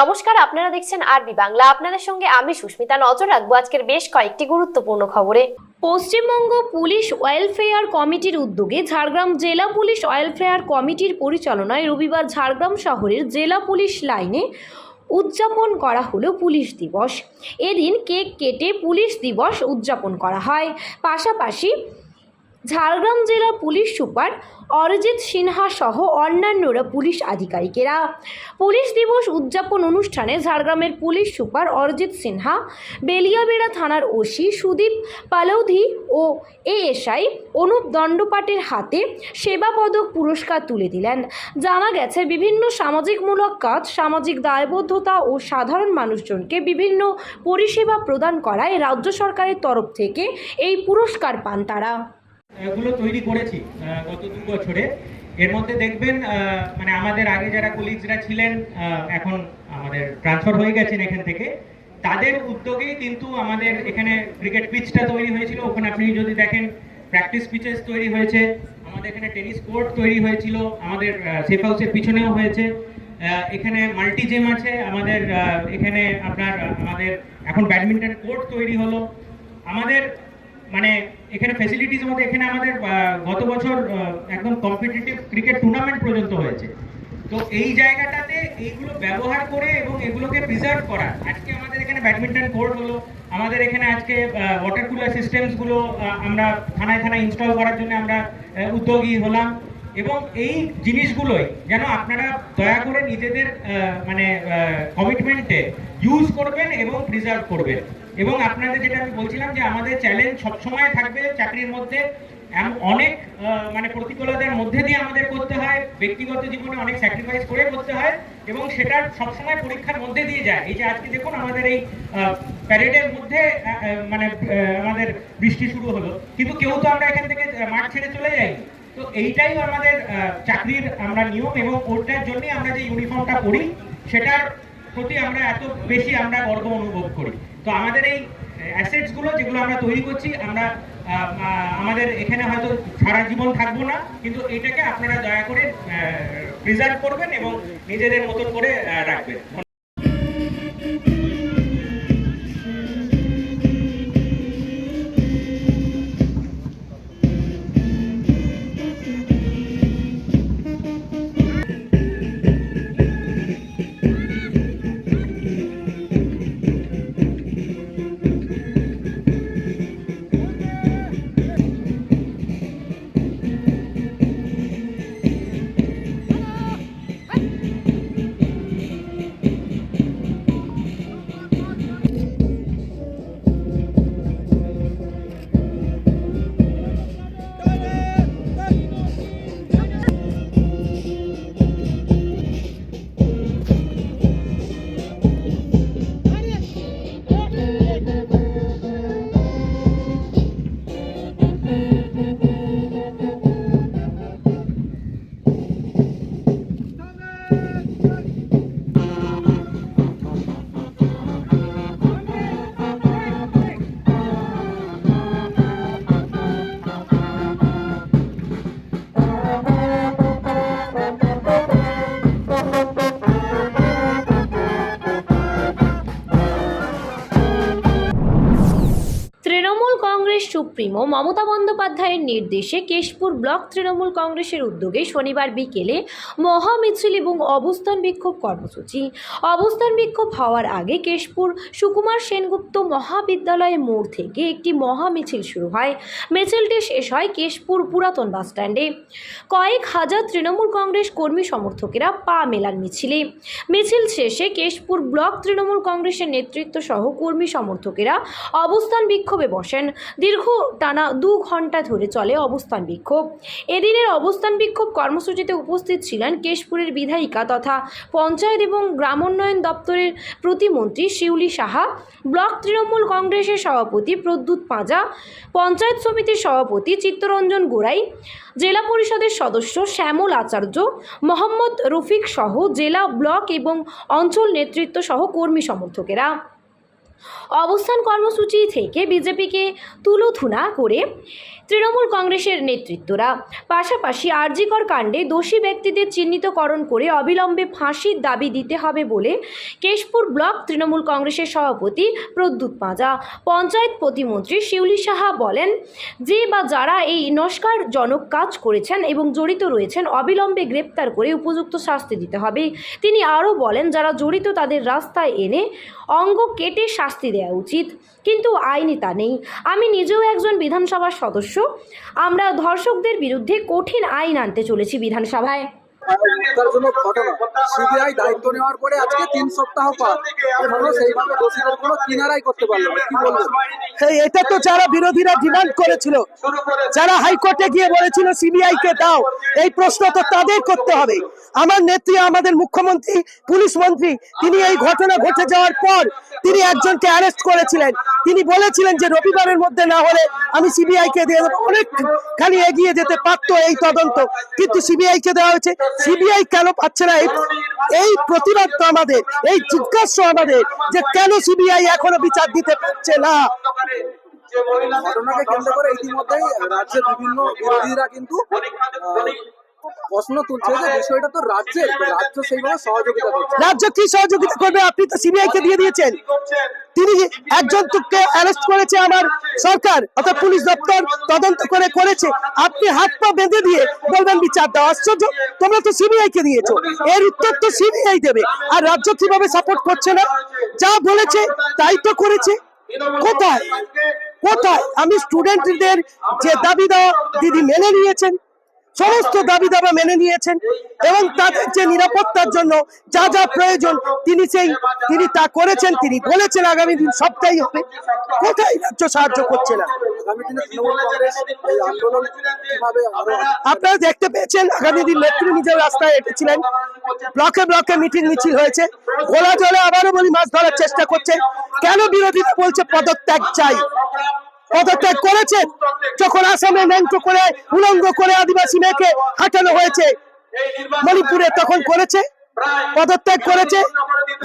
নমস্কার, আপনারা দেখছেন আরবি বাংলা। আপনাদের সঙ্গে আমি সুস্মিতা। নজর রাখব আজকের বেশ কয়েকটি গুরুত্বপূর্ণ খবরে। পশ্চিমবঙ্গ পুলিশ ওয়েলফেয়ার কমিটির উদ্যোগে ঝাড়গ্রাম জেলা পুলিশ ওয়েলফেয়ার কমিটির পরিচালনায় রবিবার ঝাড়গ্রাম শহরের জেলা পুলিশ লাইনে উদযাপন করা হলো পুলিশ দিবস। এদিন কেক কেটে পুলিশ দিবস উদযাপন করা হয়। পাশাপাশি ঝাড়গ্রাম জেলা পুলিশ সুপার অরিজিৎ সিনহা সহ অন্যান্যরা পুলিশ আধিকারিকেরা। পুলিশ দিবস উদযাপন অনুষ্ঠানে ঝাড়গ্রামের পুলিশ সুপার অরিজিৎ সিনহা, বেলিয়াবেড়া থানার ওসি সুদীপ পালৌধি ও এএসআই অনুপ দণ্ডপাটের হাতে সেবা পদক পুরস্কার তুলে দিলেন। জানা গেছে, বিভিন্ন সামাজিকমূলক কাজ, সামাজিক দায়বদ্ধতা ও সাধারণ মানুষজনকে বিভিন্ন পরিষেবা প্রদান করায় রাজ্য সরকারের তরফ থেকে এই পুরস্কার পান তারা। এগুলো তৈরি করেছি গত দু বছরে। এর মধ্যে দেখবেন মানে আমাদের আগে যারা কলিগসরা ছিলেন এখন আমাদের ট্রান্সফার হয়ে গেছেন এখান থেকে। তাদের উদ্যোগেই কিন্তু আমাদের এখানে ক্রিকেট পিচটা তৈরি হয়েছিল। ওখানে আপনি যদি দেখেন প্র্যাকটিস পিচেস তৈরি হয়েছে, আমাদের এখানে টেনিস কোর্ট তৈরি হয়েছিল, আমাদের সেফ হাউসের পিছনেও হয়েছে। এখানে মাল্টি জিম আছে, আমাদের এখানে আপনার, আমাদের, এখন ব্যাডমিন্টন কোর্ট তৈরি হলো। আমাদের মানে এখানে ফেসিলিটিস মধ্যে এখানে আমাদের গত বছর একদম কম্পিটিটিভ ক্রিকেট টুর্নামেন্ট পর্যন্ত হয়েছে। তো এই জায়গাটাতে এইগুলো ব্যবহার করে এবং এগুলোকে প্রিজার্ভ করা। আজকে আমাদের এখানে ব্যাডমিন্টন কোর্ট হলো। আমাদের এখানে আজকে ওয়াটার কুলার সিস্টেমসগুলো আমরা থানায় থানায় ইনস্টল করার জন্য আমরা উদ্যোগী হলাম। এবং এই জিনিসগুলোই যেন আপনারা দয়া করে নিজেদের মানে কমিটমেন্টে ইউজ করবেন এবং প্রিজার্ভ করবেন। এবং আপনাদের যেটা আমি বলছিলাম যে আমাদের চ্যালেঞ্জ সবসময় থাকবে চাকরির মধ্যে। অনেক মানে প্রতিকূলতার মধ্যে দিয়ে আমাদের করতে হয়, ব্যক্তিগত জীবনে অনেক স্যাক্রিফাইস করে করতে হয় এবং সেটার সবসময় পরীক্ষার মধ্যে দিয়ে যায়। এই যে আজকে দেখুন আমাদের এই প্যারেডের মধ্যে মানে আমাদের বৃষ্টি শুরু হলো। কিন্তু কেউ তো আমরা এখান থেকে মাঠ ছেড়ে চলে যাই তো এইটাই আমাদের চাকরির আমরা নিয়ম এবং ওটার জন্যই আমরা যে ইউনিফর্মটা পড়ি সেটার প্রতি আমরা এত বেশি আমরা গর্ব অনুভব করি। তো আমাদের এই অ্যাসেটসগুলো যেগুলো আমরা তৈরি করছি, আমরা আমাদের এখানে হয়তো সারা জীবন থাকব না, কিন্তু এটাকে আপনারা দয়া করে প্রিজার্ভ করবেন এবং নিজেদের মতন করে রাখবেন। সুপ্রিমো মমতা বন্দ্যোপাধ্যায়ের নির্দেশে কেশপুর ব্লক তৃণমূল কংগ্রেসের উদ্যোগে শনিবার বিকেলে মহামিছিল এবং অবস্থান বিক্ষোভ কর্মসূচি। অবস্থান বিক্ষোভ হওয়ার আগে কেশপুর সুকুমার সেনগুপ্ত মহাবিদ্যালয়ের মোড় থেকে একটি মহামিছিল শুরু হয়। মিছিলটি শেষ হয় কেশপুর পুরাতন বাসস্ট্যান্ডে কয়েক হাজার তৃণমূল কংগ্রেস কর্মী সমর্থকেরা পা মেলান মিছিলে। মিছিল শেষে কেশপুর ব্লক তৃণমূল কংগ্রেসের নেতৃত্ব সহ কর্মী সমর্থকেরা অবস্থান বিক্ষোভে বসেন। দীর্ঘ টানা দু ঘণ্টা ধরে চলে অবস্থান বিক্ষোভ। এদিনের অবস্থান বিক্ষোভ কর্মসূচিতে উপস্থিত ছিলেন কেশপুরের বিধায়িকা তথা পঞ্চায়েত এবং গ্রামোন্নয়ন দপ্তরের প্রতিমন্ত্রী শিউলি সাহা, ব্লক তৃণমূল কংগ্রেসের সভাপতি প্রদ্যুৎ পাঁজা, পঞ্চায়েত সমিতির সভাপতি চিত্তরঞ্জন গোড়াই, জেলা পরিষদের সদস্য শ্যামল আচার্য, মোহাম্মদ রফিক সহ জেলা ব্লক এবং অঞ্চল নেতৃত্ব সহ কর্মী সমর্থকেরা। অবস্থান কর্মসূচি থেকে বিজেপিকে তুলোধুনা করে তৃণমূল কংগ্রেসের নেতৃত্বরা। পাশাপাশি আরজিকর কাণ্ডে দোষী ব্যক্তিদের চিহ্নিতকরণ করে অবিলম্বে ফাঁসির দাবি দিতে হবে বলে কেশপুর ব্লক তৃণমূল কংগ্রেসের সভাপতি প্রদ্যুৎ পাঁজা। পঞ্চায়েত প্রতিমন্ত্রী শিউলি সাহা বলেন, যে বা যারা এই নস্কারজনক কাজ করেছেন এবং জড়িত রয়েছেন, অবিলম্বে গ্রেপ্তার করে উপযুক্ত শাস্তি দিতে হবে। তিনি আরও বলেন, যারা জড়িত তাদের রাস্তায় এনে অঙ্গ কেটে শাস্তি দেওয়া উচিত। কিন্তু আইনে তা নেই। আমি নিজেও একজন বিধানসভার সদস্য। আমরা ধর্ষকদের বিরুদ্ধে কঠিন আইন আনতে চলেছি বিধানসভায়। উদ্ধারজনক ঘটনা। সিবিআই দায়িত্ব নেওয়ার পরে আজকে তিন সপ্তাহ এখনও সেইভাবে দোষীদের কোনো কিনারাই করতে পারল কি বলব এটা তো যারা বিরোধীরা ডিমান্ড করেছিল, যারা হাইকোর্টে গিয়ে বলেছিল সিবিআই কে দাও, এই প্রশ্ন তো তাদের করতে হবে। আমার নেত্রী, আমাদের মুখ্যমন্ত্রী, পুলিশ মন্ত্রী, তিনি এই ঘটনা ঘটে যাওয়ার পর তিনি একজনকে অ্যারেস্ট করেছিলেন। তিনি বলেছিলেন যে রবিবারের মধ্যে না হলে আমি সিবিআই কে দিয়ে দেবো। অনেক খালি এগিয়ে যেতে পারতো এই তদন্ত, কিন্তু সিবিআই কে দেওয়া হয়েছে। সিবিআই কেন পাচ্ছে না? এই প্রতিবাদ তো আমাদের, এই জিজ্ঞাসা আমাদের যে কেন সিবিআই এখনও বিচার দিতে পারছে না? ঘটনাকে কেন্দ্র করে ইতিমধ্যেই রাজ্যের বিভিন্ন বিরোধীরা কিন্তু প্রশ্ন তুলছে যে বিষয়টা তো রাজ্যের, রাজ্য সেইভাবে সহযোগিতা করছে। রাজ্য কি সহযোগিতা করবে? আপনি তো সিবিআই কে দিয়ে দিয়েছেন। তিনি একজন অ্যারেস্ট করেছে আমার সরকার, অর্থাৎ পুলিশ দপ্তর তদন্ত করে করেছে। আপনি হাত পা বেঁধে দিয়ে বলবেন বিচার দাও। আশ্চর্য, তোমরা তো সিবিআই কে দিয়েছ। এর উত্তর তো সিবিআই দেবে। আর রাজ্য কীভাবে সাপোর্ট করছে না? যা বলেছে, তাই তো করেছে। কোথায়? কোথায়? আমি স্টুডেন্টদের যে দাবি দেওয়া দিদি মেনে নিয়েছেন। সমস্ত দাবি দাবা মেনে নিয়েছেন এবং তাদের যে নিরাপত্তার জন্য যা যা প্রয়োজন তিনি সেই তিনি তা করেছেন তিনি বলেছেন আগামী দিন সবটাই হবে। কোথায় রাজ্য সাহায্য করছে না? আপনারা দেখতে পেয়েছেন আগামী দিন নেত্রী নিজের রাস্তায় হেঁটেছিলেন ব্লকে ব্লকে মিটিং মিছিল হয়েছে। গোলা জলে আবারও বলি মাছ ধরার চেষ্টা করছে। কেন বিরোধীরা বলছে পদত্যাগ চাই? পদত্যাগ করেছে। যখন আসামে ন্যাংটো করে, উলঙ্গ করে আদিবাসী মেয়েকে হাঁটানো হয়েছে, মণিপুরে তখন করেছে, পদত্যাগ করেছে,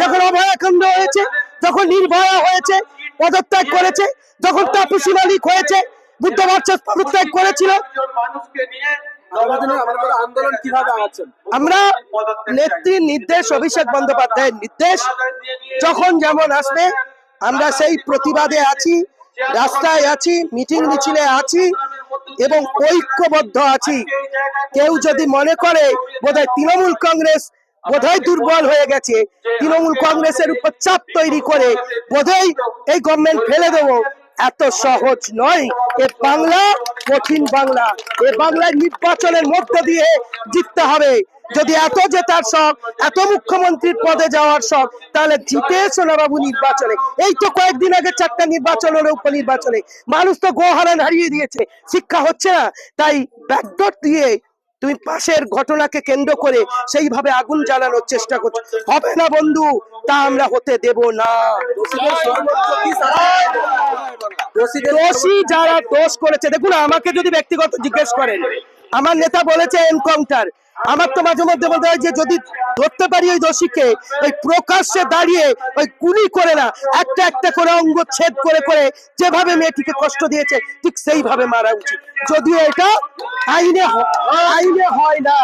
যখন অভয়াকাণ্ড হয়েছে, যখন নির্ভয়া হয়েছে, পদত্যাগ করেছে, যখন তাপসী মালিক হয়েছে, বুদ্ধ বাচ্চা পদত্যাগ করেছিল। আমরা নেত্রীর নির্দেশ, অভিষেক বন্দ্যোপাধ্যায়ের নির্দেশ, যখন যেমন আসবে, আমরা সেই প্রতিবাদে আছি। রাস্তায় আছি মিটিং মিছিলে আছি এবং ঐক্যবদ্ধ আছি। কেউ যদি মনে করে বোধহয় তৃণমূল কংগ্রেস বোধহয় দুর্বল হয়ে গেছে, তৃণমূল কংগ্রেসের উপর চাপ তৈরি করে বোধহয় এই গভর্নমেন্ট ফেলে দেবো, এত সহজ নয়। এ বাংলা কঠিন বাংলা। এ বাংলায় নির্বাচনের মধ্য দিয়ে জিততে হবে। যদি এত জেতার শখ, এত মুখ্যমন্ত্রীর পদে যাওয়ার শখ, তাহলে জিতে সোনাবাবু নির্বাচনে। এই তো কয়েকদিন আগে চারটা নির্বাচন হলো উপনির্বাচনে। মানুষ তো গোহারান হারিয়ে দিয়েছে, শিক্ষা হচ্ছে না। তাই ব্যাকডোর দিয়ে তুমি পাশের ঘটনাকে কেন্দ্র করে সেইভাবে আগুন জ্বালানোর চেষ্টা করছ। হবে না বন্ধু, তা আমরা হতে দেব না। দোষী যারা দোষ করেছে, দেখুন, আমাকে যদি ব্যক্তিগত জিজ্ঞেস করেন, আমার নেতা বলেছে এনকাউন্টার। আমার তো মাঝে মধ্যে বলতে হয় যে যদি ধরতে পারি ওই দোষীকে, ওই প্রকাশ্যে দাঁড়িয়ে ওই গুলি করে না, একটা একটা করে অঙ্গ ছেদ করে করে যেভাবে মেয়েটিকে কষ্ট দিয়েছে, ঠিক সেইভাবে মারা উচিত। যদিও এটা আইনে আইনে হয় না।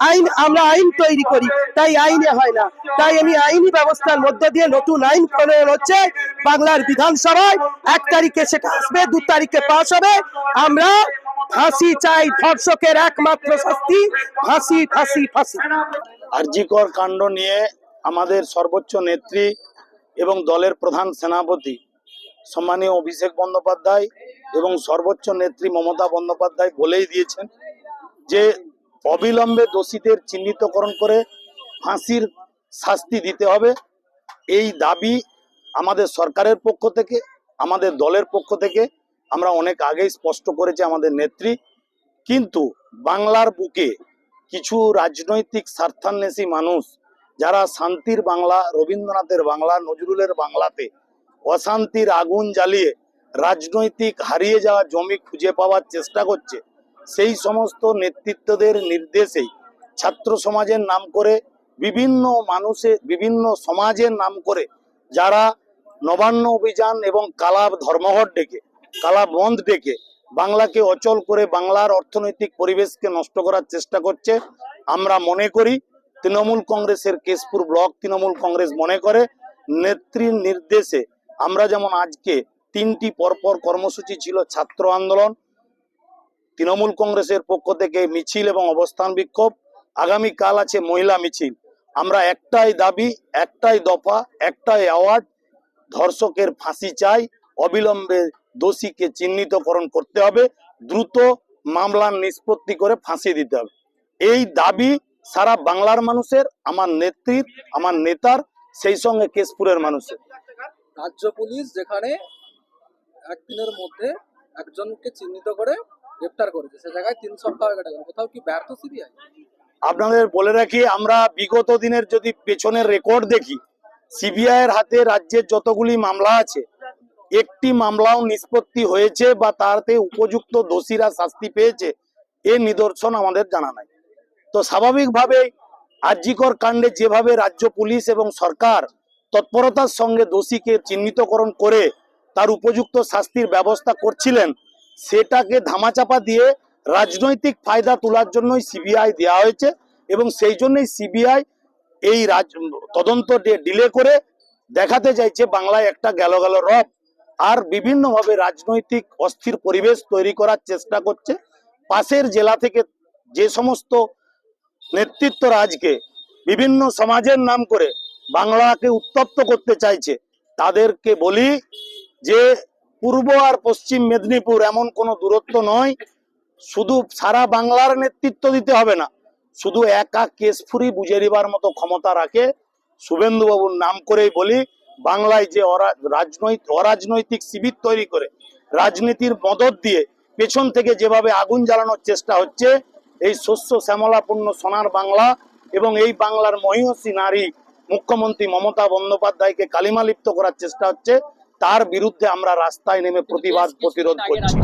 আইন, আমরা আইন তৈরি করি, তাই আইনে হয় না। তাই আমি আইনি ব্যবস্থার মধ্য দিয়ে নতুন আইন প্রণয়ন হচ্ছে বাংলার বিধানসভায়। এক তারিখে সেটা আসবে, দু তারিখে পাশ হবে। আমরা ফাঁসি চাই ধর্ষকের একমাত্র শাস্তি। ফাঁসি ফাঁসি ফাঁসি। আরজিকর কাণ্ড নিয়ে আমাদের সর্বোচ্চ নেত্রী এবং দলের প্রধান সেনাপতি সম্মানীয় অভিষেক বন্দ্যোপাধ্যায় এবং সর্বোচ্চ নেত্রী মমতা বন্দ্যোপাধ্যায় বলেই দিয়েছেন যে অবিলম্বে দোষীদের চিহ্নিতকরণ করে ফাঁসির শাস্তি দিতে হবে। এই দাবি আমাদের সরকারের পক্ষ থেকে, আমাদের দলের পক্ষ থেকে আমরা অনেক আগেই স্পষ্ট করেছি আমাদের নেত্রী। কিন্তু বাংলার বুকে কিছু রাজনৈতিক স্বার্থান্বেষী মানুষ, যারা শান্তির বাংলা, রবীন্দ্রনাথের বাংলা, নজরুলের বাংলাতে অশান্তির আগুন জ্বালিয়ে রাজনৈতিক হারিয়ে যাওয়া জমি খুঁজে পাওয়ার চেষ্টা করছে, সেই সমস্ত নেতৃত্বদের নির্দেশেই ছাত্র সমাজের নাম করে, বিভিন্ন মানুষের বিভিন্ন সমাজের নাম করে, যারা নবান্ন অভিযান এবং কালা ধর্মঘট ডেকে কালা বন্ধ ডেকে বাংলাকে অচল করে বাংলার অর্থনৈতিক পরিবেশকে নষ্ট করার চেষ্টা করছে। আমরা মনে করি তৃণমূল কংগ্রেসের কেশপুর ব্লক তৃণমূল কংগ্রেস মনে করে, নেত্রীর নির্দেশে আমরা যেমন আজকে তিনটি পরপর কর্মসূচি ছিল ছাত্র আন্দোলন, তৃণমূল কংগ্রেসের পক্ষ থেকে মিছিল এবং অবস্থান বিক্ষোভ আগামী কাল আছে মহিলা মিছিল। আমরা একটাই দাবি, একটাই দফা, একটাই অ্যাওয়ার্ড ধর্ষকের ফাঁসি চাই, অবিলম্বে দোষীকে চিহ্নিতকরণ করতে হবে দ্রুত মামলার নিষ্পত্তি করে ফাঁসি দিতে হবে। এই দাবি সারা বাংলার মানুষের আমার নেত্রীর আমার নেতার সেই সঙ্গে কেশপুরের মানুষের। রাজ্য পুলিশ যেখানে একদিনের মধ্যে একজনকে চিহ্নিত করে গ্রেপ্তার করেছে সে জায়গায় তিন সপ্তাহ কেটে গেল। কোথাও কি ব্যর্থ সিবিআই? আপনাদের বলে রাখি আমরা বিগত দিনের যদি পেছনের রেকর্ড দেখি সিবিআই এর হাতে রাজ্যের যতগুলি মামলা আছে একটি মামলাও নিষ্পত্তি হয়েছে বা তাতে উপযুক্ত দোষীরা শাস্তি পেয়েছে, এ নিদর্শন আমাদের জানা নাই। তো স্বাভাবিকভাবেই আর্যিকর কাণ্ডে যেভাবে রাজ্য পুলিশ এবং সরকার তৎপরতার সঙ্গে দোষীকে চিহ্নিতকরণ করে তার উপযুক্ত শাস্তির ব্যবস্থা করছিলেন, সেটাকে ধামাচাপা দিয়ে রাজনৈতিক ফায়দা তোলার জন্যই সিবিআই দেওয়া হয়েছে এবং সেই জন্যই সিবিআই এই রাজ তদন্ত ডিলে করে দেখাতে চাইছে বাংলায় একটা গেল গেল রব। আর বিভিন্নভাবে রাজনৈতিক অস্থির পরিবেশ তৈরি করার চেষ্টা করছে। পাশের জেলা থেকে যে সমস্ত নেতৃত্বরা আজকে বিভিন্ন সমাজের নাম করে বাংলাকে উত্তপ্ত করতে চাইছে, তাদেরকে বলি যে পূর্ব আর পশ্চিম মেদিনীপুর এমন কোনো দূরত্ব নয়। শুধু সারা বাংলার নেতৃত্ব দিতে হবে না, শুধু একা কেশফুরি বুঝে নিবার মতো ক্ষমতা রাখে। শুভেন্দুবাবুর নাম করেই বলি বাংলায় যে রাজনৈতিক অরাজনৈতিক শিবির তৈরি করে, রাজনীতির মদত দিয়ে পেছন থেকে যেভাবে আগুন জ্বালানোর চেষ্টা হচ্ছে, এই শস্য শ্যামলাপূর্ণ সোনার বাংলা এবং এই বাংলার মহিষী নারী মুখ্যমন্ত্রী মমতা বন্দ্যোপাধ্যায়কে কালিমালিপ্ত করার চেষ্টা হচ্ছে, তার বিরুদ্ধে আমরা রাস্তায় নেমে প্রতিবাদ, প্রতিরোধ করছি।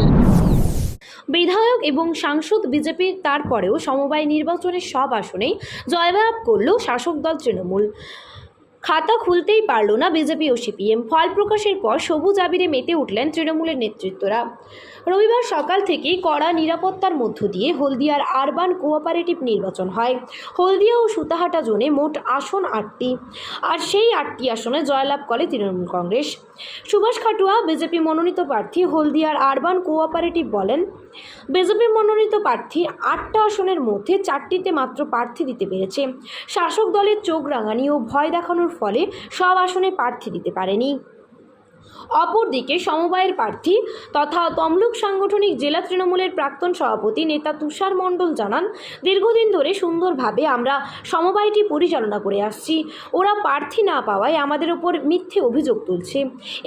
বিধায়ক এবং সাংসদ বিজেপির তারপরেও সমবায় নির্বাচনের সব আসনেই জয়লাভ করল শাসক দল তৃণমূল। খাতা খুলতেই পারল না বিজেপি ও সিপিএম। ফল প্রকাশের পর সবুজ আবিরে মেতে উঠলেন তৃণমূলের নেতৃত্বরা। রবিবার সকাল থেকেই কড়া নিরাপত্তার মধ্য দিয়ে হলদিয়ার আরবান কোঅপারেটিভ নির্বাচন হয়। হলদিয়া ও সুতাহাটা জোনে মোট আসন আটটি, আর সেই আটটি আসনে জয়লাভ করে তৃণমূল কংগ্রেস। সুভাষ খাটুয়া, বিজেপি মনোনীত প্রার্থী হলদিয়ার আরবান কোঅপারেটিভ বলেন, বিজেপি মনোনীত প্রার্থী আটটা আসনের মধ্যে চারটিতে মাত্র প্রার্থী দিতে পেরেছে। শাসক দলের চোখ রাঙানি ও ভয় দেখানোর ফলে সব আসনে প্রার্থী দিতে পারেনি। অপরদিকে সমবায়ের প্রার্থী তথা তমলুক সাংগঠনিক জেলা তৃণমূলের প্রাক্তন সভাপতি নেতা তুষার মণ্ডল জানান, দীর্ঘদিন ধরে সুন্দরভাবে আমরা সমবায়টি পরিচালনা করে আসছি। ওরা প্রার্থী না পাওয়ায় আমাদের ওপর মিথ্যে অভিযোগ তুলছে।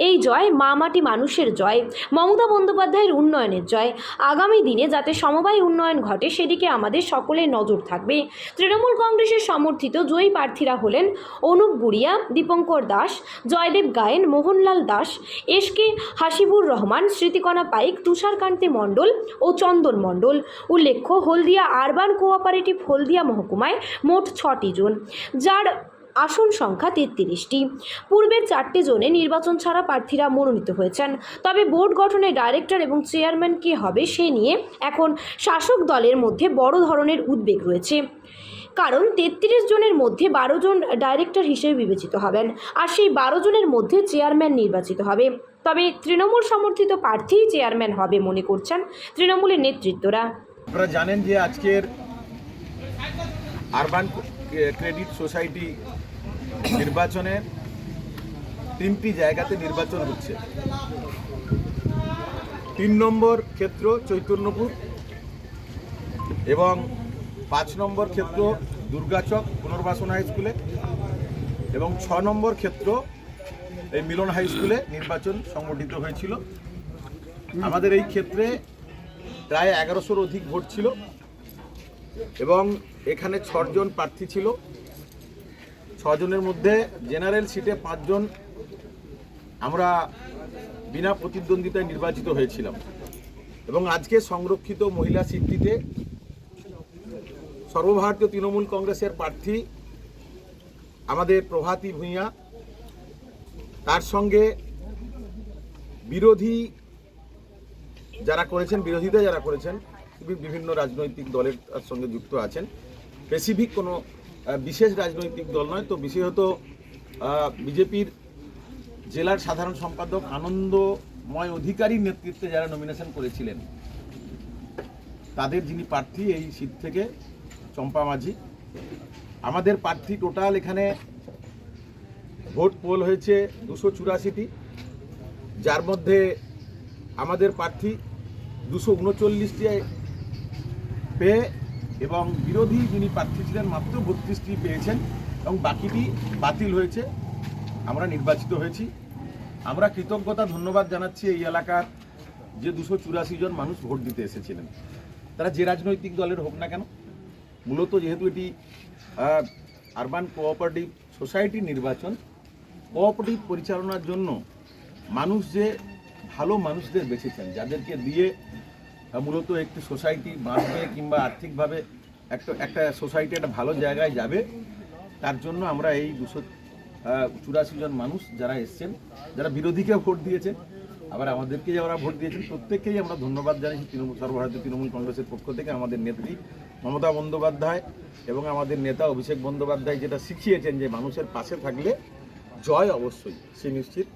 এই জয় মা মাটি মানুষের জয়, মমতা বন্দ্যোপাধ্যায়ের উন্নয়নের জয়। আগামী দিনে যাতে সমবায় উন্নয়ন ঘটে, সেদিকে আমাদের সকলের নজর থাকবে। তৃণমূল কংগ্রেসের সমর্থিত জয়ী প্রার্থীরা হলেন অনুপ গুড়িয়া, দীপঙ্কর দাস, জয়দেব গায়েন, মোহনলাল দাস এস কে হাসিবুর রহমান, স্মৃতিকণা পাইক, তুষারকান্তি মণ্ডল ও চন্দন মণ্ডল। উল্লেখ্য, হলদিয়া আরবান কোঅপারেটিভ হলদিয়া মহকুমায় মোট ছটি জন, যার আসন সংখ্যা তেত্রিশটি। পূর্বের চারটি জোনে নির্বাচন ছাড়া প্রার্থীরা মনোনীত হয়েছেন। তবে বোর্ড গঠনে ডাইরেক্টর এবং চেয়ারম্যান কে হবে সে নিয়ে এখন শাসক দলের মধ্যে বড় ধরনের উদ্বেগ রয়েছে। কারণ তেত্রিশ জনের মধ্যে বারো জন ডাইরেক্টর হিসেবে বিবেচিত হবেন আর সেই বারো জনের মধ্যে চেয়ারম্যান নির্বাচিত হবে। তবে তৃণমূল সমর্থিত প্রার্থীই চেয়ারম্যান হবে মনে করছেন তৃণমূলের নেতৃত্বরা। আপনারা জানেন যে আজকের আরবান ক্রেডিট সোসাইটি নির্বাচনে তিনটি জায়গাতে নির্বাচন হচ্ছে। তিন নম্বর ক্ষেত্র চৈতন্যপুর এবং পাঁচ নম্বর ক্ষেত্র দুর্গাচক পুনর্বাসন হাই স্কুলে এবং ছ নম্বর ক্ষেত্র এই মিলন হাই স্কুলে নির্বাচন সংগঠিত হয়েছিল। আমাদের এই ক্ষেত্রে প্রায় এগারোশোর অধিক ভোট ছিল এবং এখানে ছজন প্রার্থী ছিল। ছজনের মধ্যে জেনারেল সিটে পাঁচজন আমরা বিনা প্রতিদ্বন্দ্বিতায় নির্বাচিত হয়েছিলাম এবং আজকে সংরক্ষিত মহিলা সিটটিতে সর্বভারতীয় তৃণমূল কংগ্রেসের প্রার্থী আমাদের প্রভাতী ভূঁইয়া, তার সঙ্গে বিরোধী যারা করেছেন, বিরোধীরা যারা করেছেন, বিভিন্ন রাজনৈতিক দলের সঙ্গে যুক্ত আছেন। স্পেসিফিক কোনো বিশেষ রাজনৈতিক দল নয়, তো বিশেষত বিজেপির জেলার সাধারণ সম্পাদক আনন্দময় অধিকারীর নেতৃত্বে যারা নমিনেশন করেছিলেন, তাদের যিনি প্রার্থী এই সিট থেকে চম্পা মাঝি। আমাদের প্রার্থী টোটাল এখানে ভোট পোল হয়েছে দুশো চুরাশিটি। যার মধ্যে আমাদের প্রার্থী দুশো উনচল্লিশটি পেয়ে এবং বিরোধী যিনি প্রার্থী ছিলেন মাত্র বত্রিশটি পেয়েছেন এবং বাকিটি বাতিল হয়েছে। আমরা নির্বাচিত হয়েছি। আমরা কৃতজ্ঞতা, ধন্যবাদ জানাচ্ছি এই এলাকার যে দুশো জন মানুষ ভোট দিতে এসেছিলেন। তারা যে রাজনৈতিক দলের হোক না কেন মূলত যেহেতু এটি আরবান কোঅপারেটিভ সোসাইটির নির্বাচন কোঅপারেটিভ পরিচালনার জন্য মানুষ যে ভালো মানুষদের বেছেছেন, যাদেরকে দিয়ে মূলত একটি সোসাইটি বাঁচবে কিংবা আর্থিকভাবে একটা একটা সোসাইটি একটা ভালো জায়গায় যাবে, তার জন্য আমরা এই দুশো চুরাশি জন মানুষ যারা এসছেন, যারা বিরোধীকে ভোট দিয়েছেন, আবার আমাদেরকে যারা ভোট দিয়েছেন, প্রত্যেককেই আমরা ধন্যবাদ জানাচ্ছি তৃণমূল, সর্বভারতীয় তৃণমূল কংগ্রেসের পক্ষ থেকে, আমাদের নেত্রী মমতা বন্দ্যোপাধ্যায় এবং আমাদের নেতা অভিষেক বন্দ্যোপাধ্যায় যেটা শিখিয়েছেন যে মানুষের পাশে থাকলে জয় অবশ্যই, সে নিশ্চিত।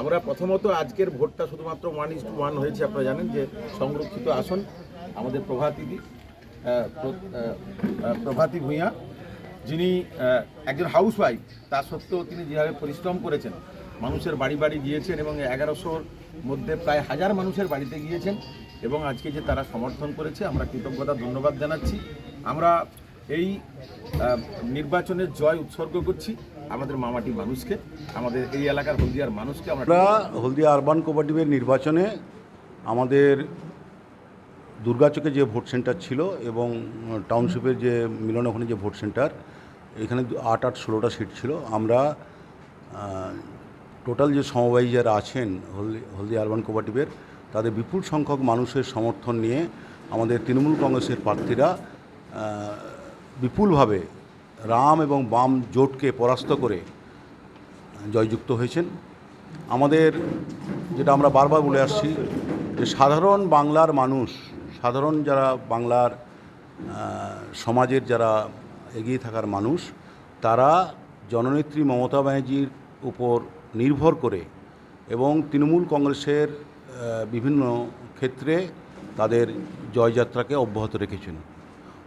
আমরা প্রথমত আজকের ভোটটা শুধুমাত্র ওয়ান ইস টু ওয়ান হয়েছে, আপনারা জানেন যে সংরক্ষিত আসন, আমাদের প্রভাতিদি প্রভাতী ভূঁইয়া, যিনি একজন হাউস ওয়াইফ তা সত্ত্বেও তিনি যেভাবে পরিশ্রম করেছেন, মানুষের বাড়ি বাড়ি গিয়েছেন এবং এগারোশোর মধ্যে প্রায় হাজার মানুষের বাড়িতে গিয়েছেন এবং আজকে যে তারা সমর্থন করেছে, আমরা কৃতজ্ঞতা, ধন্যবাদ জানাচ্ছি। আমরা এই নির্বাচনের জয় উৎসর্গ করছি আমাদের মামাটি মানুষকে, আমাদের এই এলাকার হলদিয়ার মানুষকে। আমরা হলদিয়া আরবান কোঅপারেটিভের নির্বাচনে আমাদের দুর্গাচকে যে ভোট সেন্টার ছিল এবং টাউনশিপের যে মিলন ওখানে যে ভোট সেন্টার, এখানে আট আট ষোলোটা সিট ছিল। আমরা টোটাল যে সমবায়ী যারা আছেন হলদি হলদি আরবান কোঅপারেটিভের তাদের বিপুল সংখ্যক মানুষের সমর্থন নিয়ে আমাদের তৃণমূল কংগ্রেসের প্রার্থীরা বিপুলভাবে রাম এবং বাম জোটকে পরাস্ত করে জয়যুক্ত হয়েছেন। আমাদের যেটা আমরা বারবার বলে আসছি যে সাধারণ বাংলার মানুষ, সাধারণ যারা বাংলার সমাজের যারা এগিয়ে থাকার মানুষ, তারা জননেত্রী মমতা ব্যানার্জির উপর নির্ভর করে এবং তৃণমূল কংগ্রেসের বিভিন্ন ক্ষেত্রে তাদের জয়যাত্রাকে অব্যাহত রেখেছেন।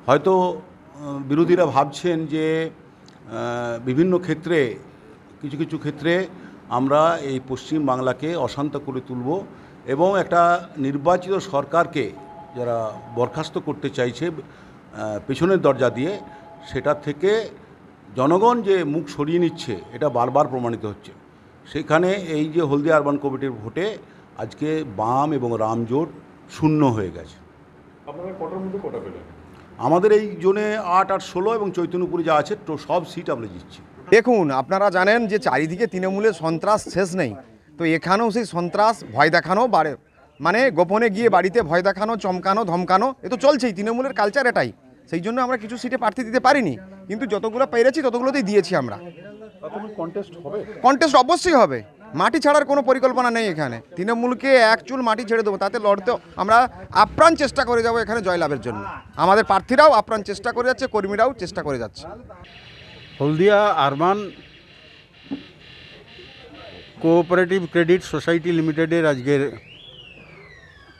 হয়তো বিরোধীরা ভাবছেন যে বিভিন্ন ক্ষেত্রে, কিছু কিছু ক্ষেত্রে আমরা এই পশ্চিম বাংলাকে অশান্ত করে তুলব এবং একটা নির্বাচিত সরকারকে যারা বরখাস্ত করতে চাইছে পেছনের দরজা দিয়ে, সেটা থেকে জনগণ যে মুখ সরিয়ে নিচ্ছে, এটা বারবার প্রমাণিত হচ্ছে। সেখানে এই যে হলদিয়া আরবান কমিটির ভোটে আজকে বাম এবং রামজোট শূন্য হয়ে গেছে। আপনারা কটার মধ্যে কটা পেলেন। আমাদের এই জোনে আট আট ষোলো এবং চৈতন্যপুরে যা আছে তো সব সিট আমরা জিতছি। দেখুন আপনারা জানেন যে চারিদিকে তৃণমূলের সন্ত্রাস শেষ নেই। তো এখানেও সেই সন্ত্রাস ভয় দেখানো বাড়ে। মানে গোপনে গিয়ে বাড়িতে ভয় দেখানো চমকানো ধমকানো এ তো চলছেই তৃণমূলের কালচার এটাই। সেই জন্য আমরা কিছু সিটে প্রার্থী দিতে পারিনি। কিন্তু যতগুলো পেরেছি ততগুলোতেই দিয়েছি আমরা। কন্টেস্ট হবে? কন্টেস্ট অবশ্যই হবে। মাটি ছাড়ার কোনো পরিকল্পনা নেই এখানে। তৃণমূলকে এক চুল মাটি ছেড়ে দেবো, তাতে লড়তে আমরা আপ্রাণ চেষ্টা করে যাব এখানে জয়লাভের জন্য। আমাদের প্রার্থীরাও আপ্রাণ চেষ্টা করে যাচ্ছে, কর্মীরাও চেষ্টা করে যাচ্ছে। Haldia urban cooperative credit society লিমিটেডের আজকের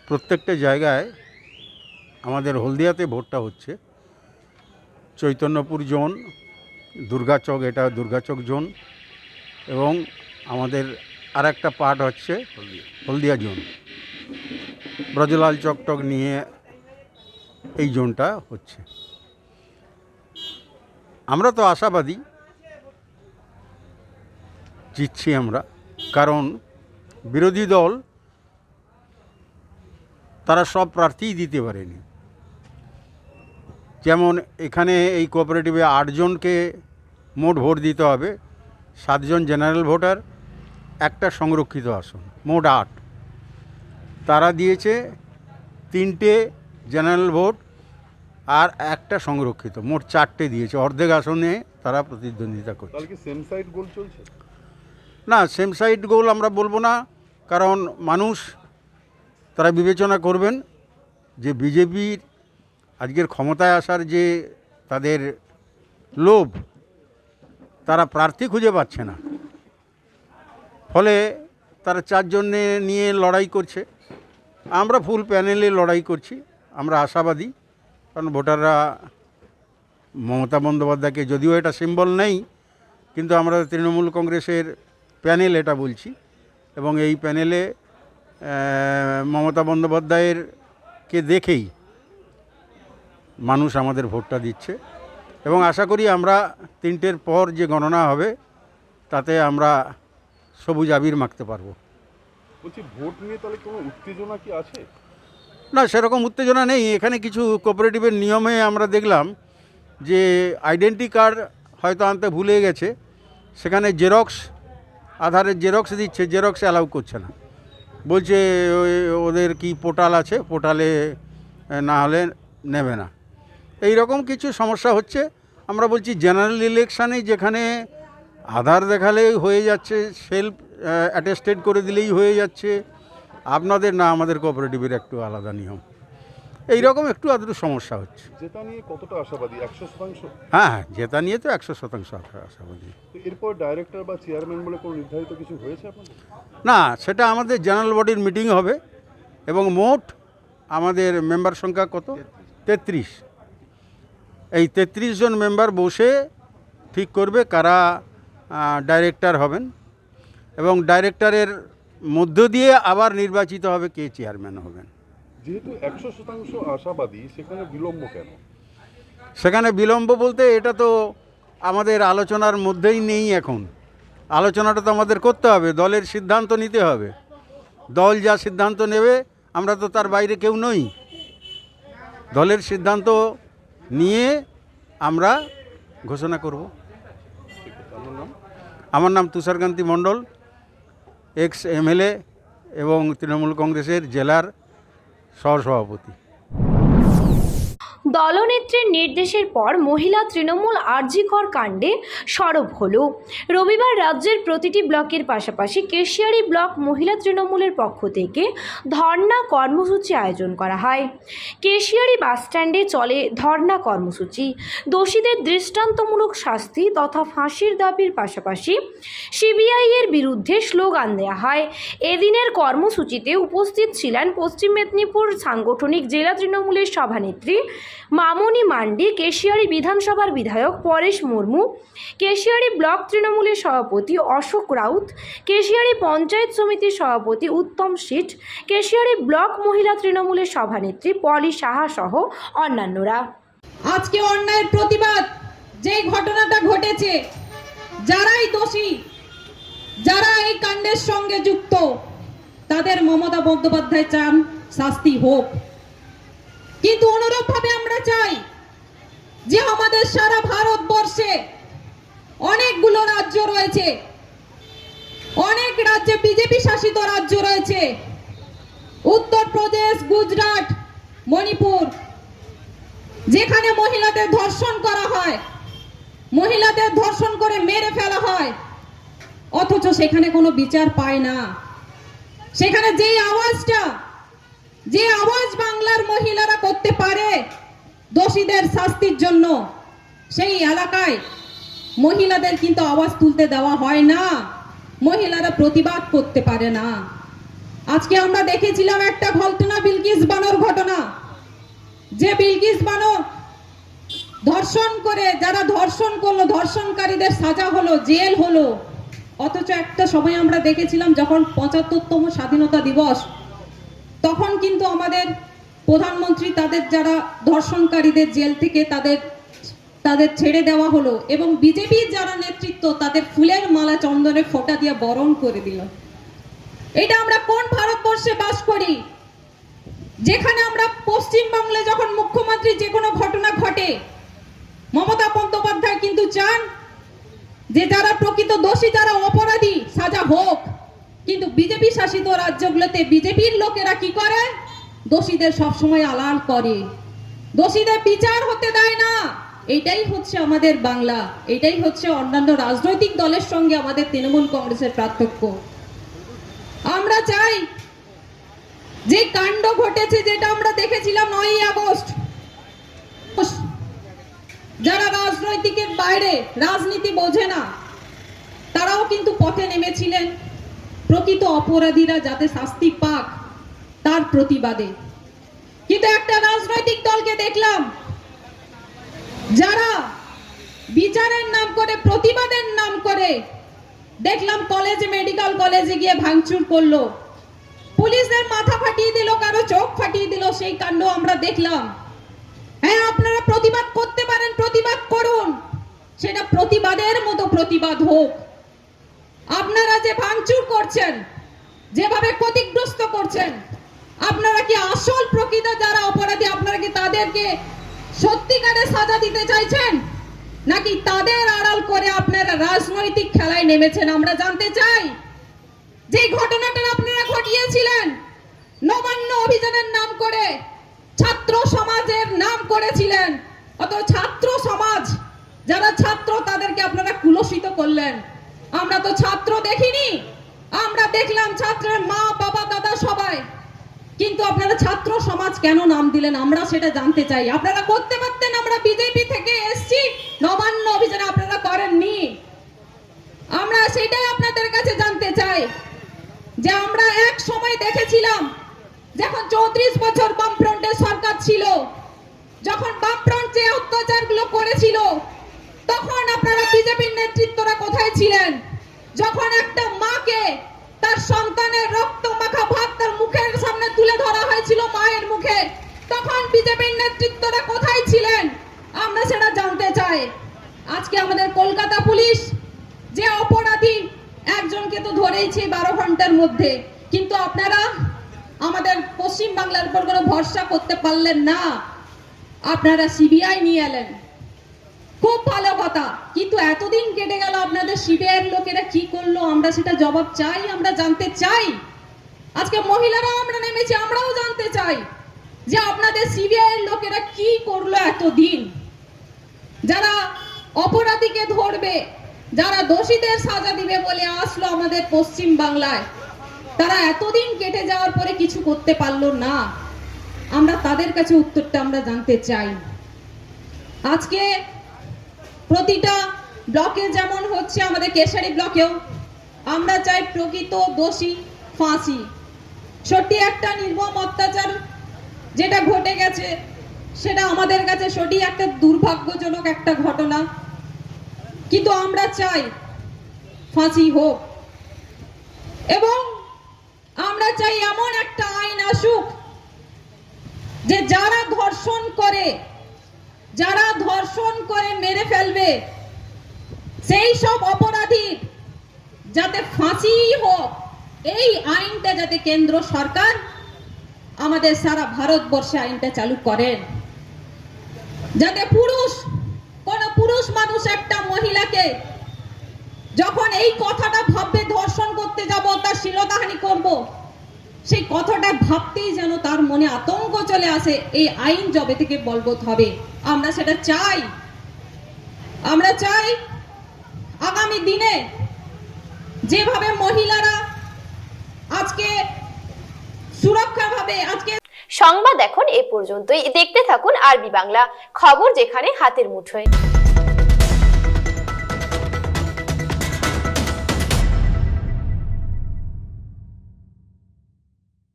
প্রত্যেকটা জায়গায় আমাদের হলদিয়াতে ভোটটা হচ্ছে। চৈতন্যপুর জোন, দুর্গাচক, এটা দুর্গাচক জোন এবং আমাদের আর একটা পার্ট হচ্ছে হলদিয়া জোন। ব্রজলাল চকটক নিয়ে এই জোনটা হচ্ছে। আমরা তো আশাবাদী, জিতছি আমরা, কারণ বিরোধী দল তারা সব প্রার্থীই দিতে পারেনি। যেমন এখানে এই কোঅপারেটিভে আটজনকে মোট ভোট দিতে হবে, সাতজন জেনারেল ভোটার একটা সংরক্ষিত আসন মোট আট। তারা দিয়েছে তিনটে জেনারেল ভোট আর একটা সংরক্ষিত মোট চারটে দিয়েছে। অর্ধেক আসনে তারা প্রতিদ্বন্দ্বিতা করছে। সেম সাইড গোল চলছে? না সেম সাইড গোল আমরা বলব না কারণ মানুষ তারা বিবেচনা করবেন যে বিজেপির আজকের ক্ষমতায় আসার যে তাদের লোভ তারা প্রার্থী খুঁজে পাচ্ছে না। ফলে তারা চারজনে নিয়ে লড়াই করছে। আমরা ফুল প্যানেলে লড়াই করছি, আমরা আশাবাদী, কারণ ভোটাররা মমতা বন্দ্যোপাধ্যায়কে যদিও এটা সিম্বল নেই, কিন্তু আমরা তৃণমূল কংগ্রেসের প্যানেল এটা বলছি এবং এই প্যানেলে মমতা বন্দ্যোপাধ্যায়ের কে দেখেই মানুষ আমাদের ভোটটা দিচ্ছে এবং আশা করি আমরা তিনটের পর যে গণনা হবে, তাতে আমরা সবুজ আবির মাখতে পারব। বলছি ভোট নিয়ে তাহলে কোনো উত্তেজনা কি আছে? না সেরকম উত্তেজনা নেই। এখানে কিছু কোঅপারেটিভের নিয়মে আমরা দেখলাম যে আইডেন্টি কার্ড হয়তো আনতে ভুলে গেছে। সেখানে জেরক্স আধারের জেরক্স দিচ্ছে জেরক্স অ্যালাউ করছে না। বলছে ওই- ওদের কি পোর্টাল আছে? পোর্টালে না হলে নেবে না। এই রকম কিছু সমস্যা হচ্ছে। আমরা বলছি জেনারেল ইলেকশানে যেখানে আধার দেখালেই হয়ে যাচ্ছে সেলফ অ্যাটেস্টেড করে দিলেই হয়ে যাচ্ছে। আপনাদের না আমাদের কোঅপারেটিভের একটু আলাদা নিয়ম। এই রকম একটু আধটু সমস্যা হচ্ছে। যেটা নিয়ে কতটা আশাবাদী? একশো শতাংশ? হ্যাঁ হ্যাঁ জেতা নিয়ে তো একশো শতাংশ আশা- আশাবাদী। এরপর ডাইরেক্টর বা চেয়ারম্যান বলে কোনো নির্ধারিত কিছু হয়েছে আপনাদের? না সেটা আমাদের জেনারেল বডির মিটিং হবে এবং মোট আমাদের মেম্বার সংখ্যা কত? তেত্রিশ। এই তেত্রিশ জন মেম্বার বসে ঠিক করবে কারা ডাইরেক্টর হবেন এবং ডাইরেক্টরের মধ্য দিয়ে আবার নির্বাচিত হবে কে চেয়ারম্যান হবেন। যেহেতু একশো শতাংশ আশাবাদী সেখানে বিলম্ব কেন? সেখানে বিলম্ব বলতে এটা তো আমাদের আলোচনার মধ্যেই নেই এখন। আলোচনাটা তো আমাদের করতে হবে দলের সিদ্ধান্ত নিতে হবে। দল যা সিদ্ধান্ত নেবে আমরা তো তার বাইরে কেউ নই। দলের সিদ্ধান্ত নিয়ে আমরা ঘোষণা করব। আমার নাম তুষারকান্তি মণ্ডল এক্স এমএলএ এবং তৃণমূল কংগ্রেসের জেলার সহসভাপতি। দলনেত্রীর নির্দেশের পর মহিলা তৃণমূল আরজিকর কাণ্ডে সরব হল। রবিবার রাজ্যের প্রতিটি ব্লকের পাশাপাশি কেশিয়ারি ব্লক মহিলা তৃণমূলের পক্ষ থেকে ধর্ণা কর্মসূচি আয়োজন করা হয়। কেশিয়ারি বাসস্ট্যান্ডে চলে ধর্ণা কর্মসূচি। দোষীদের দৃষ্টান্তমূলক শাস্তি তথা ফাঁসির দাবির পাশাপাশি সিবিআই এর বিরুদ্ধে স্লোগান দেওয়া হয়। এদিনের কর্মসূচিতে উপস্থিত ছিলেন পশ্চিম মেদিনীপুর সাংগঠনিক জেলা তৃণমূলের সভানেত্রী মামনি মান্ডি, কেশিয়ারি বিধানসভার বিধায়ক পরেশ মুর্মু, কেশিয়ারি ব্লক তৃণমূলের সভাপতি অশোক রাউত, কেশিয়ারি পঞ্চায়েত সমিতির সভাপতি উত্তম সিট, কেশিয়ারি ব্লক মহিলা তৃণমূলের সভানেত্রী পলি সাহা সহ অন্যান্যরা। আজকে অন্যায়ের প্রতিবাদ, যে ঘটনাটা ঘটেছে, যারাই দোষী, যারা এই কাণ্ডের সঙ্গে যুক্ত, তাদের মমতা বন্দ্যোপাধ্যায় চান শাস্তি হোক। কিন্তু অনুরূপভাবে আমরা চাই যে আমাদের সারা ভারতবর্ষে অনেকগুলো রাজ্য রয়েছে, অনেক রাজ্যে বিজেপি শাসিত রাজ্য রয়েছে। উত্তরপ্রদেশ, গুজরাট, মণিপুর, যেখানে মহিলাদের ধর্ষণ করা হয়, মহিলাদের ধর্ষণ করে মেরে ফেলা হয়। অথচ সেখানে কোনো বিচার পায় না। সেখানে যেই আওয়াজটা যে আওয়াজ বাংলার মহিলারা করতে পারে দোষীদের শাস্তির জন্য, সেই এলাকায় মহিলাদের কিন্তু আওয়াজ তুলতে দেওয়া হয় না। মহিলারা প্রতিবাদ করতে পারে না। আজকে আমরা দেখেছিলাম একটা ঘটনা, বিলকিস বানোর ঘটনা। যে বিলকিস বানো ধর্ষণ করে, যারা ধর্ষণ করল, ধর্ষণকারীদের সাজা হলো, জেল হলো। অথচ একটা সময় আমরা দেখেছিলাম যখন পঁচাত্তরতম স্বাধীনতা দিবস তখন কিন্তু আমাদের প্রধানমন্ত্রী তাদের যারা ধর্ষণকারীদের জেল থেকে তাদের তাদের ছেড়ে দেওয়া হলো এবং বিজেপির যারা নেতৃত্ব তাদের ফুলের মালা চন্দনের ফোঁটা দিয়ে বরণ করে দিল। এটা আমরা কোন ভারতবর্ষে বাস করি? যেখানে আমরা পশ্চিম বাংলায় যখন মুখ্যমন্ত্রী যে কোনো ঘটনা ঘটে, মমতা বন্দ্যোপাধ্যায় কিন্তু চান যে যারা প্রকৃত দোষী, যারা অপরাধী, সাজা হোক। কিন্তু বিজেপি শাসিত রাজ্যগুলোতে বিজেপির লোকেরা কি করে? দোষীদের সবসময় আলাল করে। দোষীদের বিচার হতে দেয় না। এটাই হচ্ছে আমাদের বাংলা। এটাই হচ্ছে অন্যান্য রাজনৈতিক দলের সঙ্গে আমাদের তৃণমূল কংগ্রেসের পার্থক্য। আমরা চাই যে কাণ্ড ঘটেছে যেটা আমরা দেখেছিলাম নয়ই আগস্ট। যারা রাজনৈতিকের বাইরে রাজনীতি বোঝে না, তারাও কিন্তু পথে নেমেছিলেন। প্রকৃত অপরাধীরা যাতে শাস্তি পাক, তার প্রতিবাদে। কিন্তু একটা রাজনৈতিক দলকে দেখলাম, যারা বিচারের নাম করে, প্রতিবাদের নাম করে, দেখলাম কলেজে মেডিকেল কলেজে গিয়ে ভাঙচুর করল। পুলিশের মাথা ফাটিয়ে দিল, কারও চোখ ফাটিয়ে দিল, সেই কাণ্ড আমরা দেখলাম। হ্যাঁ আপনারা প্রতিবাদ করতে পারেন, প্রতিবাদ করুন। সেটা প্রতিবাদের মতো প্রতিবাদ হোক। আপনারা যে ভাঙচুর করছেন, যেভাবে ক্ষতিগ্রস্ত করছেন, আপনারা কি আসল প্রকৃত যারা অপরাধী, আপনারা কি তাদেরকে সত্যিকারে সাজা দিতে চাইছেন? নাকি তাদের আড়াল করে আপনারা রাজনৈতিক খেলায় নেমেছেন? আমরা জানতে চাই, যে ঘটনাটা আপনারা ঘটিয়েছিলেন, নবান্ন অভিযানের নাম করে ছাত্র সমাজের নাম করেছিলেন অত ছাত্র সমাজ, যারা ছাত্র, তাদেরকে আপনারা কুলসিত করলেন। আমরা তো ছাত্র দেখিনি। আমরা দেখলাম ছাত্রের মা, বাবা, দাদা সবাই। কিন্তু আপনারা ছাত্র সমাজ কেন নাম দিলেন? আমরা সেটা জানতে চাই। আপনারা করতে পারতেন, আমরা বিজেপি থেকে এসছি। নবান্ন অভিযানে আপনারা করেননি। আমরা সেটাই আপনাদের কাছে জানতে চাই। যে আমরা এক সময় দেখেছিলাম, যখন চৌত্রিশ বছর বামফ্রন্টের সরকার ছিল, যখন বামফ্রন্ট যে অত্যাচারগুলো করেছিল তখন আপনারা বিজেপির নেতৃত্বরা কোথায় ছিলেন? যখন একটা মাকে তার সন্তানের রক্ত মাখা ভাত তার মুখের সামনে তুলে ধরা হয়েছিল মায়ের মুখে, তখন বিজেপির নেতৃত্বরা কোথায় ছিলেন? আমরা সেটা জানতে চাই। আজকে আমাদের কলকাতা পুলিশ যে অপরাধী, একজনকে তো ধরেইছে বারো ঘণ্টার মধ্যে। কিন্তু আপনারা আমাদের পশ্চিম বাংলার উপর কোনো ভরসা করতে পারলেন না। আপনারা সিবিআই নিয়ে এলেন। খুব ভালো কথা। কিন্তু এতদিন কেটে গেল আপনাদের সিবিআই লোকেরা কি করল? আমরা সেটা জবাব চাই, আমরা জানতে চাই। আজকে মহিলারাও আমরা নেমেছি, আমরাও জানতে চাই যে আপনাদের সিবিআই লোকেরা কি করল এতদিন। যারা অপরাধীকে ধরবে, যারা দোষীদের সাজা দিবে বলে আসলো আমাদের পশ্চিম বাংলায়, তারা এতদিন কেটে যাওয়ার পরে কিছু করতে পারল না। আমরা তাদের কাছে উত্তরটা আমরা জানতে চাই। আজকে প্রতিটা ব্লকে যেমন হচ্ছে আমাদের কেশারি ব্লকেও, আমরা চাই প্রকৃত দোষী, ফাঁসি। সত্যি একটা নির্মম অত্যাচার যেটা ঘটে গেছে, সেটা আমাদের কাছে সত্যি একটা দুর্ভাগ্যজনক একটা ঘটনা। কিন্তু আমরা চাই ফাঁসি হোক। এবং আমরা চাই এমন একটা আইন আসুক যে যারা ধর্ষণ করে, যারা ধর্ষণ করে মেরে সেই সব অপরাধীর যাতে ফাঁসি হোক, এই আইনটা যাতে কেন্দ্র সরকার আমাদের সারা ভারতবর্ষে আইনটা চালু করেন। যাতে পুরুষ, কোন পুরুষ মানুষ একটা মহিলাকে যখন এই কথাটা ভাববে, ধর্ষণ করতে যাব, তার শিলতাহানি করব, সেই কথাটা ভাবতেই যেন তার মনে আতঙ্ক চলে আসে, এই আইন জবে থেকে বলবৎ হবে। আমরা সেটা চাই। আমরা চাই আগামী দিনে যেভাবে মহিলারা আজকে সুরক্ষাভাবে আজকে সংবাদ এখন এ পর্যন্তই। দেখতে থাকুন আরবি বাংলা, খবর যেখানে হাতের মুঠোয়।